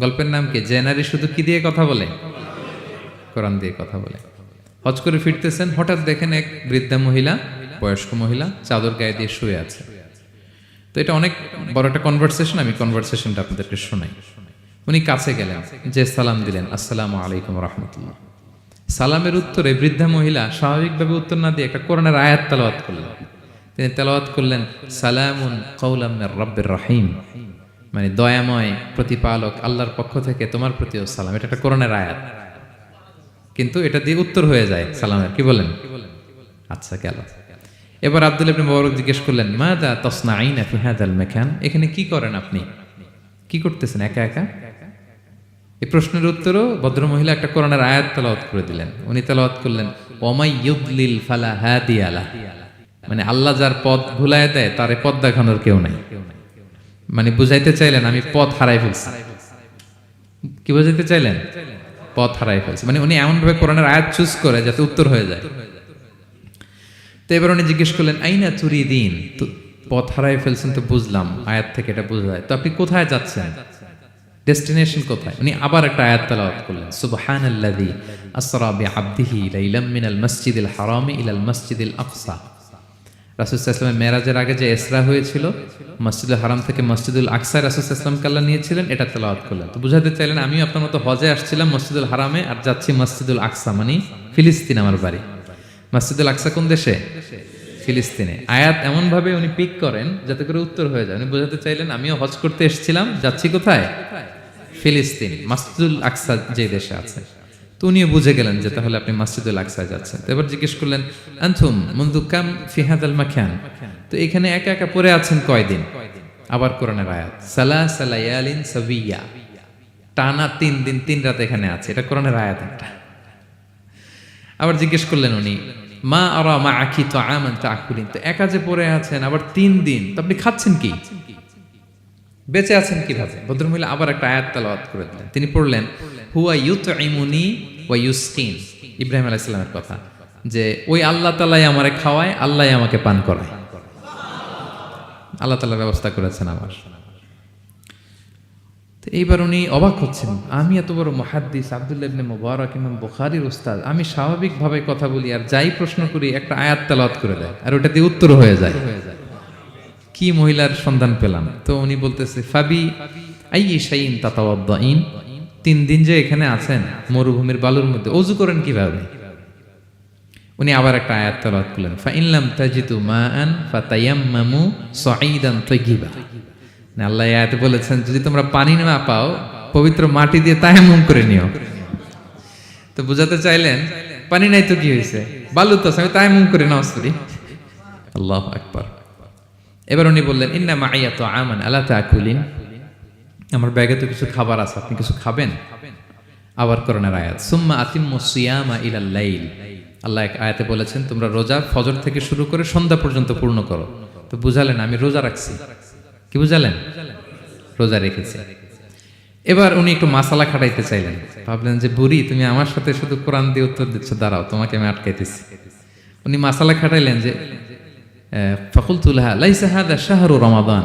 গল্পের নাম কি? যে নারী শুধু কি দিয়ে কথা বলে? কোরআন দিয়ে কথা বলে। হজ করে ফিরতেছেন, হঠাৎ দেখেন এক বৃদ্ধা মহিলা, বয়স্ক মহিলা, চাদর গায়ে দিয়ে শুয়ে আছে। তো এটা অনেক বড় একটা কনভারসেশন আমি কনভারসেশনটা আপনাদেরকে শোনাই। উনি কাছে গেলেন, যে সালাম দিলেন, আসসালামু আলাইকুম রহমতুল্লাহ। সালামের উত্তরে বৃদ্ধা মহিলা স্বাভাবিকভাবে উত্তর না দিয়ে একটা কোরআনের আয়াত তেলাওয়াত করলেন। তিনি তেলাওয়াত করলেন, সালামুন কৌলাম রব্বের রহিম। মানে দয়াময় প্রতিপালক আল্লাহর পক্ষ থেকে তোমার প্রতিও সালাম। এটা একটা কোরআনের আয়াত। কিন্তু এটা দিয়ে উত্তর হয়ে যায় সালামের। কি বলেন? আচ্ছা গেল। এবার আব্দুল ইবনে মুবারক জিজ্ঞেস করলেন মা দা তসনা আইনা ফি হাদাল মাকান? এখানে কি করেন আপনি? কি করতেছেন? একা একা? এই প্রশ্নের উত্তরও ভদ্রমহিলা একটা কোরআনের আয়াত তালাওয়াত করে দিলেন। উনি তালাওয়াত করলেন, ওমাই ইউদলিল ফালা হাদিয়ালা মানে আল্লাহ যার পথ ভুলায় দেয়, তার পথ দেখানোর কেউ নাই। মানে বুঝাইতে চাইলেন, আমি পথ হারাই ফেলছি। কি বুঝাইতে চাইলেন? পথ হারাই ফেলছি। মানে উনি এমন ভাবে কোরআনের আয়াত চুজ করে যাতে উত্তর হয়ে যায়। তো এবার উনি জিজ্ঞেস করলেন, আইনা চুরি দিন? তো পথ হারাই ফেলছেন তো বুঝলাম, আয়াত থেকে এটা বোঝা যায়। তো আপনি কোথায় যাচ্ছেন? ডেস্টিনেশন কোথায়? উনি আবার একটা আয়াত তেলাওয়াত করলেন, সুবহানাল্লাযী আসরা বিআবদিহি লাইলাম মিনাল মাসজিদিল হারামি ইলাল মাসজিদিল আকসা। রাসূল সাল্লাল্লাহু মেরাজের আগে যে এসরা হয়েছিল, মসজিদুল হারাম থেকে মসজিদুল আকসা রাসূল সাল্লাল্লাহু কাল্লা নিয়েছিলেন, এটা তেলাওয়াত করলেন। তো বুঝাতে চাইলেন, আমিও আপনার মতো হজে আসছিলাম মসজিদুল হারামে আর যাচ্ছি মসজিদুল আকসা মানে ফিলিস্তিন আমার বাড়ি। মসজিদুল আকসা কোন দেশে? ফিলিস্তিনে। আয়াত এমনভাবে উনি পিক করেন যাতে করে উত্তর হয়ে যায়। উনি বোঝাতে চাইলেন, আমিও হজ করতে এসেছিলাম, যাচ্ছি কোথায়? ফিলিস্তিন। মাসজিদুল আকসা যে দেশে আছে। তো উনিও বুঝে গেলেন যে তাহলে আপনি মাসজিদুল আকসায় যাচ্ছেন। তো এবার জিজ্ঞেস করলেন আনথুম মন্দু কাম ফিহাদ আল মাখান? তো এখানে একা একা পড়ে আছেন কয়দিন? আবার কোরআনের আয়াত সালা সালায়ালিন সাবিয়া। টানা তিন দিন, তিন রাত এখানে আছে, এটা কোরআনের আয়াত একটা। আবার জিজ্ঞেস করলেন উনি, মা আর মা আখি তো আমান তা আকুলিন তো একা যে পড়ে আছেন, আবার তিন দিন, তো আপনি খাচ্ছেন কি? বেঁচে আছেন কীভাবে? ভদ্রমহিলা আবার একটা আয়াত তালাওয়াত করে দিলেন। তিনি পড়লেন হুয়া ইউত ওয়া ইব্রাহিম কথা, যে ওই আল্লাহ তালাই আমারে খাওয়ায়, আল্লাহ আমাকে পান করায়। আল্লাহ তালা ব্যবস্থা করেছেন আমার। এইবার উনি অবাক হচ্ছেন, আমি এত বড় মহাদ্দিস মুবারক, ইমাম বুখারীর উস্তাদ, আমি স্বাভাবিকভাবে কথা বলি আর যাই প্রশ্ন করি, একটা আয়াত তেলাওয়াত করে দেয় আর ওটা দিয়ে উত্তর হয়ে যায়। কি মহিলার সন্ধান পেলাম? তো উনি বলতেছে, ফাবি আই তিন দিন যে এখানে আছেন, মরুভূমির বালুর মধ্যে, অজু করেন কীভাবে? উনি আবার একটা আয়াত করলেন, ফাইনলাম তাজিতু মাআন ফাতায়াম্মামু সাঈদান তাইয়িবা না আল্লাহ এই আয়াতে বলেছেন, যদি তোমরা পানি না পাও, পবিত্র মাটি দিয়ে তায়াম্মুম করে নিও। তো বুঝাতে চাইলেন, পানি নাই তো কি হয়েছে বালু তো আমি তায়াম্মুম করে নাও, সরি। আল্লাহ আকবার। এবার উনি বললেন, ইন্না মাইয়া তো আমান আল্লাহ তাকুলিন। আমার ব্যাগে তো কিছু খাবার আছে, আপনি কিছু খাবেন? আবার করোনার আয়াত, সুম্মা আতিম্মু সিয়ামা ইলাল লাইল। আল্লাহ এক আয়াতে বলেছেন, তোমরা রোজা ফজর থেকে শুরু করে সন্ধ্যা পর্যন্ত পূর্ণ করো। তো বুঝালেন, আমি রোজা রাখছি। কি বুঝালেন? রোজা রেখেছি। এবার উনি একটু মাসালা খাটাইতে চাইলেন। ভাবলেন যে, বুড়ি, তুমি আমার সাথে শুধু কোরআন দিয়ে উত্তর দিচ্ছ, দাঁড়াও, তোমাকে আমি আটকাইতেছি। উনি মাসালা খাটাইলেন যে ফকুল তুলহা লাইসা হাদা শাহরু রমাদান।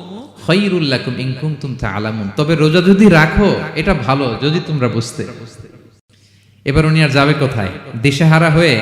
খৈরুল্লাকুম তুম কুনতুম তাআলামুন। তবে রোজা যদি রাখো, এটা ভালো, যদি তোমরা বুঝতে। এবার উনি আর যাবে কোথায়? দিশেহারা হয়ে